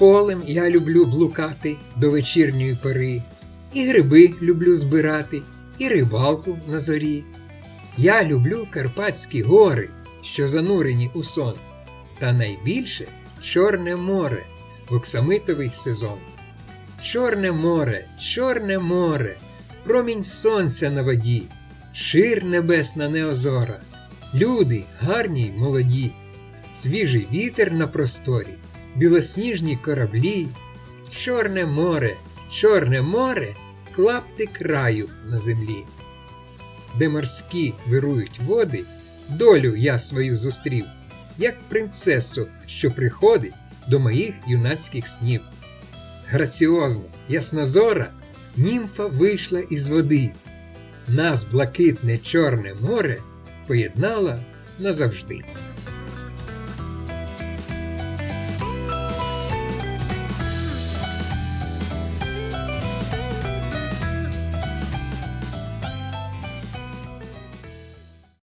Полем я люблю блукати до вечірньої пори, і гриби люблю збирати, і рибалку на зорі. Я люблю Карпатські гори, що занурені у сон, та найбільше Чорне море в оксамитовий сезон. Чорне море, чорне море, промінь сонця на воді, шир небесна неозора, люди гарні й молоді, свіжий вітер на просторі, білосніжні кораблі, Чорне море, Чорне море, клапти краю на землі. Де морські вирують води, долю я свою зустрів, як принцесу, що приходить до моїх юнацьких снів. Граціозна, яснозора, німфа вийшла із води, нас блакитне чорне море поєднало назавжди.